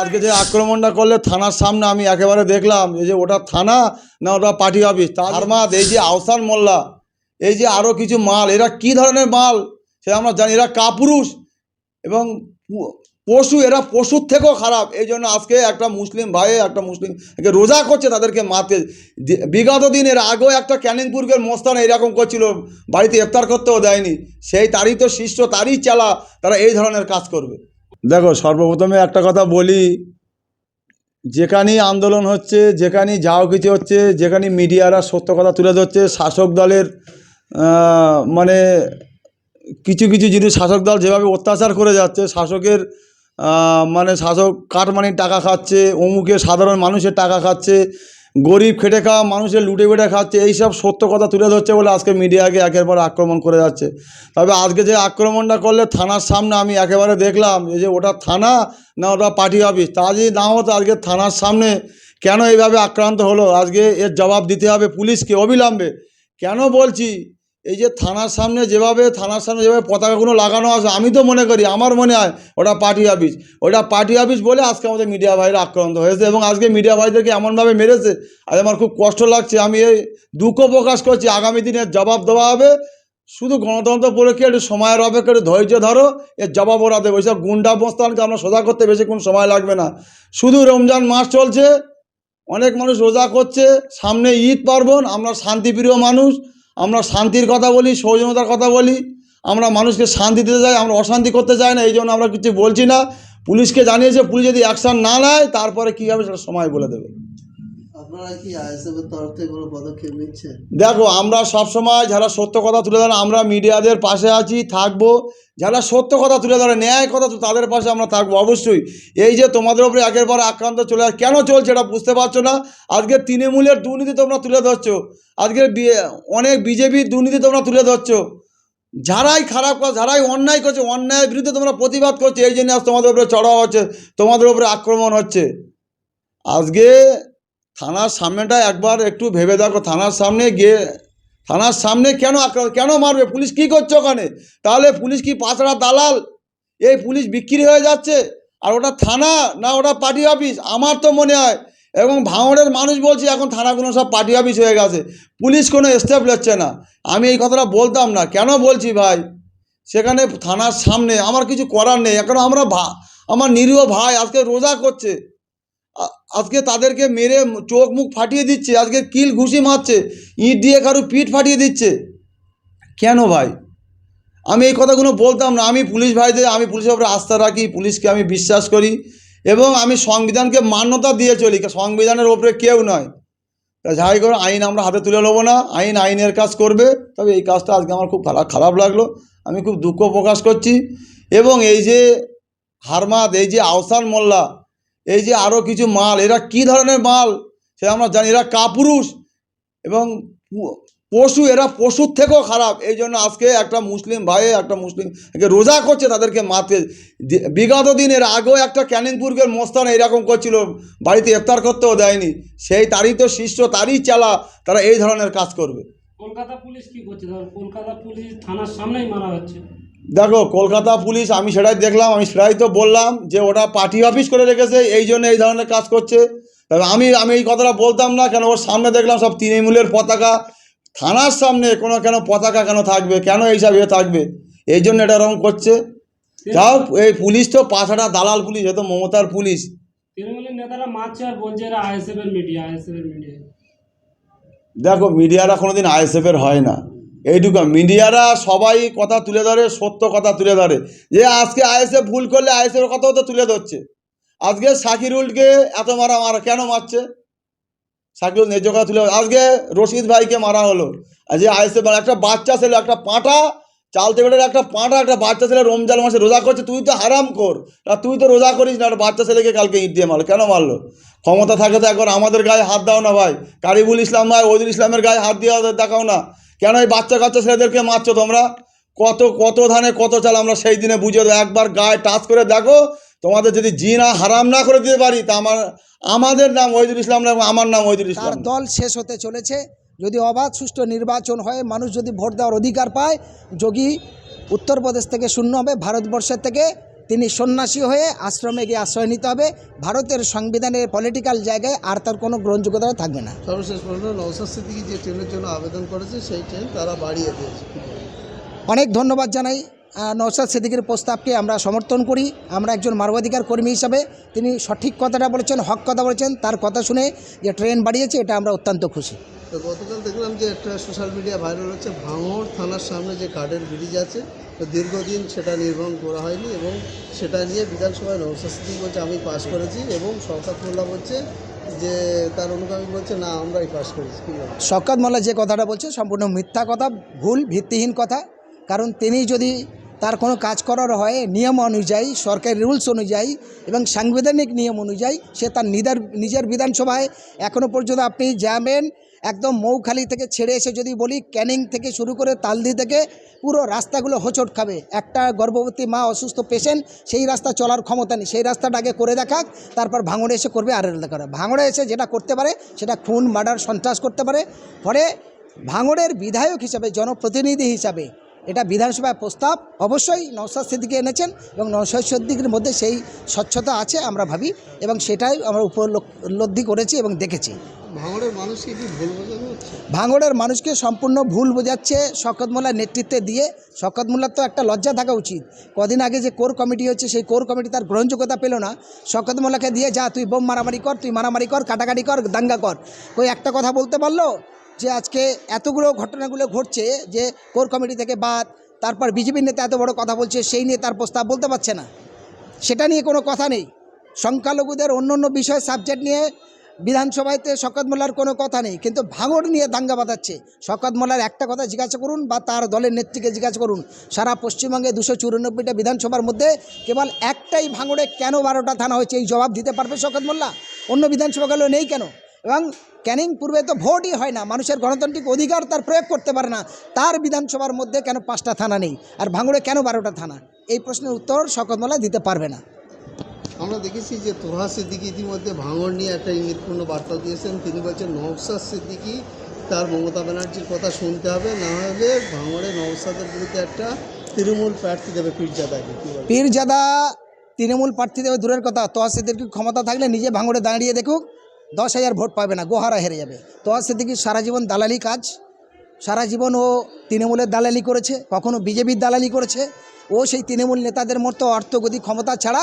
আজকে যে আক্রমণটা করলে থানার সামনে আমি একেবারে দেখলাম, এই যে ওটা থানা না ওটা পার্টি অফিস? তারমাদ এই যে আহসান মোল্লা, এই যে আরও কিছু মাল, এরা কি ধরনের মাল? সে আমরা জানি, এরা কাপুরুষ এবং পশু, এরা পশুর থেকেও খারাপ। এই জন্য আজকে একটা মুসলিম ভাই, একটা মুসলিম রোজা করছে তাদেরকে মারতে। বিগত দিনের আগেও একটা ক্যানিংপুরের মস্তান এরকম করছিল, বাড়িতে ইফতার করতেও দেয়নি। সেই তারই তো শিষ্য, তারই চালা, তারা এই ধরনের কাজ করবে। দেখো, সর্বপ্রথমে একটা কথা বলি যেখানেই আন্দোলন হচ্ছে যেখানেই যাও কিছু হচ্ছে, যেখানে মিডিয়ারা সত্য কথা তুলে ধরছে, শাসক দলের মানে কিছু কিছু জিনিস শাসক দল যেভাবে অত্যাচার করে যাচ্ছে, শাসকের মানে শাসক কাটমানির টাকা খাচ্ছে, অমুকে সাধারণ মানুষের টাকা খাচ্ছে, গরিব খেটে খাওয়া মানুষের লুটে বেটে খাচ্ছে, এইসব সত্য কথা তুলে ধরছে বলে আজকে মিডিয়াকে একের পর আক্রমণ করে যাচ্ছে। তবে আজকে যে আক্রমণটা করলে থানার সামনে আমি একেবারে দেখলাম এই যে ওটা থানা না ওটা পার্টি অফিস তা যদি না হতো আজকে থানার সামনে কেন এইভাবে আক্রান্ত হলো? আজকে এর জবাব দিতে হবে পুলিশকে অবিলম্বে। কেন বলছি? এই যে থানার সামনে যেভাবে, থানার সামনে যেভাবে পতাকাগুলো লাগানো আছে, আমি তো মনে করি, আমার মনে হয় ওটা পার্টি অফিস। ওটা পার্টি অফিস বলে আজকে আমাদের মিডিয়া ভাইরা আক্রান্ত হয়েছে এবং আজকে মিডিয়া ভাইদেরকে এমনভাবে মেরেছে, আজ আমার খুব কষ্ট লাগছে। আমি এই দুঃখ প্রকাশ করছি, আগামী দিনে জবাব দেওয়া হবে। শুধু গণতন্ত্র পরীক্ষা একটু সময়ের অপেক্ষা, একটু ধৈর্য ধরো এর জবাব ওরা দেবে। ওইসব গুন্ডা বস্তানকে আমরা সোজা করতে বেশি কোনো সময় লাগবে না। শুধু রমজান মাস চলছে, অনেক মানুষ রোজা করছে, সামনে ঈদ পার্বণ, আমরা শান্তিপ্রিয় মানুষ। আমরা শান্তির কথা বলি, সৌজন্যতার কথা বলি, আমরা মানুষকে শান্তি দিতে চাই, আমরা অশান্তি করতে চাই না, এই জন্য আমরা কিছু বলছি না। পুলিশকে জানিয়েছে, পুলিশ যদি অ্যাকশান না নেয়, তারপরে কী হবে সেটা সময় বলে দেবে। দেখো, আমরা সব সময় যারা সত্য কথা তুলে ধরে আমরা মিডিয়াদের পাশে আছি, থাকব। যারা সত্য কথা তুলে ধরে ন্যায় কথা তাদের পাশে আমরা থাকব, অবশ্যই। এই যে তোমাদের উপরে একের পর আক্রান্ত চলে কেন চলছে এটা বুঝতে পারছ না? আজকে তৃণমূলের দুর্নীতি তোমরা তুলে ধরছো। আজকে অনেক বিজেপির দুর্নীতি তোমরা তুলে ধরছো। যারাই খারাপ কাজ, যারাই অন্যায় করছে, অন্যায়ের বিরুদ্ধে তোমরা প্রতিবাদ করছ। এই জন্য আজ তোমাদের উপরে চড়াও হচ্ছে, তোমাদের উপরে আক্রমণ হচ্ছে। আজকে থানার সামনেটা একবার একটু ভেবে দেখো, থানার সামনে গিয়ে, থানার সামনে কেন কেন মারবে? পুলিশ কি করছে ওখানে? তাহলে পুলিশ কি পাঁচড়া দালাল? এই পুলিশ বিক্রি হয়ে যাচ্ছে? আর ওটা থানা না ওটা পার্টি অফিস? আমার তো মনে হয়, এবং ভাঙড়ের মানুষ বলছে এখন থানাগুলো সব পার্টি অফিস হয়ে গেছে। পুলিশ কোনো স্টেপ নিচ্ছে না। আমি এই কথাটা বলতাম না। কেন বলছি ভাই? সেখানে থানার সামনে আমার কিছু করার নেই। এখন আমরা ভা, আমার নিরীহ ভাই আজকে রোজা করছে। আজকে তাদেরকে মেরে চোখ মুখ ফাটিয়ে দিচ্ছে, আজকে কিল ঘুষি মারছে, ইট দিয়ে কারও পিঠ ফাটিয়ে দিচ্ছে। কেন ভাই? আমি এই কথাগুলো বলতাম না, আমি পুলিশ ভাইদের, আমি পুলিশের উপরে আস্থা রাখি, পুলিশকে আমি বিশ্বাস করি এবং আমি সংবিধানকে মান্যতা দিয়ে চলি সংবিধানের ওপরে কেউ নয়। যাই করে আইন আমরা হাতে তুলে নেব না, আইন আইনের কাজ করবে, তবে এই কাজটা আজকে আমার খুব খারাপ খারাপ লাগল, আমি খুব দুঃখ প্রকাশ করছি এবং এই যে হারমাদ, এই যে আহসান মোল্লা এই যে আরও কিছু মাল, এরা কি ধরনের মাল? সে আমরা জানি, এরা কাপুরুষ এবং পশু, এরা পশুর থেকেও খারাপ। এই জন্য আজকে একটা মুসলিম ভাই, একটা মুসলিম রোজা করছে তাদেরকে মারতে। দি- বিগত দিনের আগেও একটা ক্যানিংপুরের মোস্তান এরকম করছিল, বাড়িতে ইফতার করতেও দেয়নি। সেই তারই তো শিষ্য, তারই চালা, তারা এই ধরনের কাজ করবে। কলকাতা পুলিশ কি করছে? কলকাতা পুলিশ থানার সামনেই মারা হচ্ছে। দেখো কলকাতা পুলিশ আমি সেটাই দেখলাম আমি সেটাই তো বললাম যে ওটা পার্টি অফিস করে রেখেছে এই জন্য এই ধরনের কাজ করছে। তবে আমি আমি এই কথাটা বলতাম না কেন ওর সামনে দেখলাম সব তৃণমূলের পতাকা। থানার সামনে কোনো কেন পতাকা কেন থাকবে? কেন এইসব ইয়ে থাকবে? এই জন্য এটা এরকম করছে। যাও এই পুলিশ তো পাছাটা দালাল পুলিশ এ তো মমতার পুলিশ। তৃণমূলের নেতারা মারছে আর বলছে এরা আইএসএফ এর মিডিয়া আইএসএফ মিডিয়া দেখো মিডিয়ারা কোনোদিন আইএসএফের হয় না। এইটুকু মিডিয়ারা সবাই কথা তুলে ধরে, সত্য কথা তুলে ধরে। যে আজকে আইএসএফ ভুল করলে আইএসএফের কথাও তো তুলে ধরছে। আজকে সাকিরুলকে এত মারা মারা, কেন মারছে? সাকিরুল ন্যায্য কথা তুলে আজকে রশিদ ভাইকে মারা হলো। যে আইএসএফ একটা বাচ্চা ছেলে, একটা পাঁটা, চালতে বেটার একটা পাঁটা, একটা বাচ্চা ছেলে রমজান মাসে রোজা করছে, তুই তো হারাম কর। আর তুই তো রোজা করিস না, একটা বাচ্চা ছেলেকে কালকে ইট দিয়ে মারলো। কেন মারলো? ক্ষমতা থাকে তো একবার আমাদের গায়ে হাত দাও না ভাই। কারিবুল ইসলাম ভাই, ওজুল ইসলামের গায়ে হাত দিয়ে দেখাও না। কেন এই বাচ্চা কাচ্চা ছেলেদেরকে মারছো তোমরা? কত কত ধানে কত চাল আমরা সেই দিনে বুঝে দেবো। একবার গায়ে টাচ করে দেখো, তোমাদের যদি জিনা হারাম না করে দিতে পারি, তা আমার, আমাদের নাম ওহিদুল ইসলাম না আমার নাম ওহিদুল ইসলাম। দল শেষ হতে চলেছে। যদি অবাধ সুষ্ঠু নির্বাচন হয়, মানুষ যদি ভোট দেওয়ার অধিকার পায়, যোগী উত্তরপ্রদেশ থেকে শূন্য হবে, ভারতবর্ষের থেকে তিনি সন্ন্যাসী হয়ে আশ্রমে গিয়ে আশ্রয় নিতে হবে। ভারতের সংবিধানের পলিটিক্যাল জায়গায় আর তার কোনো গ্রহণযোগ্যতা থাকবে না। সর্বশেষ প্রশ্ন নৌসাদ সিদ্দিকি যে ট্রেনের জন্য আবেদন করেছে সেই ট্রেন তারা বাড়িয়ে দিয়েছে। অনেক ধন্যবাদ জানাই। নওশাদ সিদ্দিকের প্রস্তাবকে আমরা সমর্থন করি। আমরা একজন মানবাধিকার কর্মী হিসাবে তিনি সঠিক কথাটা বলেছেন হক কথা বলেছেন তার কথা শুনে যে ট্রেন বাড়িয়েছে এটা আমরা অত্যন্ত খুশি। তো গতকাল দেখলাম যে একটা সোশ্যাল মিডিয়া ভাইরাল হচ্ছে ভাঙড় থানার সামনে যে কাঠের ব্রিজ আছে তো দীর্ঘদিন সেটা নির্মাণ করা হয়নি এবং সেটা নিয়ে বিধানসভায় নৌসাদ সিদ্দিকি বলছে আমি পাশ করেছি এবং শওকত মোল্লা বলছে যে তার অনুগামী বলছে না আমরাই পাশ করেছি। বলেন? মোল্লা যে কথাটা বলছে সম্পূর্ণ মিথ্যা কথা ভুল ভিত্তিহীন কথা। কারণ তিনি যদি তার কোনো কাজ করার হয় নিয়ম অনুযায়ী, সরকারি রুলস অনুযায়ী এবং সাংবিধানিক নিয়ম অনুযায়ী, সে তার নিদার, নিজের বিধানসভায় এখনও পর্যন্ত আপনি যাবেন, একদম মৌখালি থেকে ছেড়ে এসে যদি বলি ক্যানিং থেকে শুরু করে তালদি থেকে পুরো রাস্তাগুলো হোঁচট খাবে। একটা গর্ভবতী মা অসুস্থ পেশেন্ট সেই রাস্তা চলার ক্ষমতা নেই। সেই রাস্তাটা আগে করে দেখাক, তারপর ভাঙড়ে এসে করবে আর করে। ভাঙড়ে এসে যেটা করতে পারে, সেটা খুন, মার্ডার, সন্ত্রাস করতে পারে। ফলে ভাঙড়ের বিধায়ক হিসাবে, জনপ্রতিনিধি হিসাবে এটা বিধানসভায় প্রস্তাব অবশ্যই নওশাদ সিদ্দিকি এনেছেন এবং নওশাদ সিদ্দিকির মধ্যে সেই স্বচ্ছতা আছে আমরা ভাবি এবং সেটাই আমরা উপলব্ধি করেছি এবং দেখেছি। ভাঙড়ের মানুষকে সম্পূর্ণ ভুল বোঝাচ্ছে শকত মোল্লার নেতৃত্বে দিয়ে। শকত মোল্লার তো একটা লজ্জা থাকা উচিত। কদিন আগে যে কোর কমিটি হচ্ছে সেই কোর কমিটি তার গ্রহণযোগ্যতা পেল না। শকত মোল্লাকে দিয়ে যা তুই বোম মারামারি কর তুই মারামারি কর কাটাকাটি কর দাঙ্গা কর। ওই একটা কথা বলতে পারল? যে আজকে এতগুলো ঘটনাগুলো ঘটছে যে কোর কমিটি থেকে বাদ, তারপর বিজেপির নেতা এত বড় কথা বলছে, সেই নিয়ে তার প্রস্তাব বলতে পারছে না। সেটা নিয়ে কোনো কথা নেই। সংখ্যালঘুদের অন্য অন্য বিষয় সাবজেক্ট নিয়ে বিধানসভাতে শকত মোল্লার কোনো কথা নেই। কিন্তু ভাঙড় নিয়ে দাঙ্গা বাঁধাচ্ছে। শকত মোল্লার একটা কথা জিজ্ঞাসা করুন বা তার দলের নেত্রীকে জিজ্ঞাসা করুন। সারা পশ্চিমবঙ্গে দুশো চুরানব্বইটা বিধানসভার মধ্যে কেবল একটাই ভাঙড়ে কেন বারোটা থানা হয়েছে? এই জবাব দিতে পারবে শকত মোল্লা? অন্য বিধানসভাগুলো নেই কেন? এবং ক্যানিং পূর্বে তো ভোটই হয় না। মানুষের গণতান্ত্রিক অধিকার তার প্রয়োগ করতে পারে না। তার বিধানসভার মধ্যে কেন পাঁচটা থানা নেই? আর ভাঙড়ে কেন বারোটা থানা? এই প্রশ্নের উত্তর শকত মোল্লা দিতে পারবে না। আমরা দেখেছি যে তোহা সিদ্দিকি ইতিমধ্যে ভাঙড় নিয়ে একটা ইঙ্গিতপূর্ণ বার্তা দিয়েছেন। তিনি বলছেন নওসাদ সিদ্দিকি তার মমতা ব্যানার্জির কথা শুনতে হবে। না হলে ভাঙড়ে নওসাদের বিরুদ্ধে একটা তৃণমূল প্রার্থী দেবে পীরজাদাকে পীরজাদা তৃণমূল প্রার্থী দেবে দূরের কথা। তোয়া সিদ্দিকির ক্ষমতা থাকলে নিজে ভাঙড়ে দাঁড়িয়ে দেখুক। দশ হাজার ভোট পাবে না, গোহারা হেরে যাবে। তো সেদিকে সারা জীবন দালালি কাজ। সারা জীবন ও তৃণমূলের দালালি করেছে, কখনো বিজেপির দালালি করেছে। ও সেই তৃণমূল নেতাদের মতো অর্থগতি ক্ষমতা ছাড়া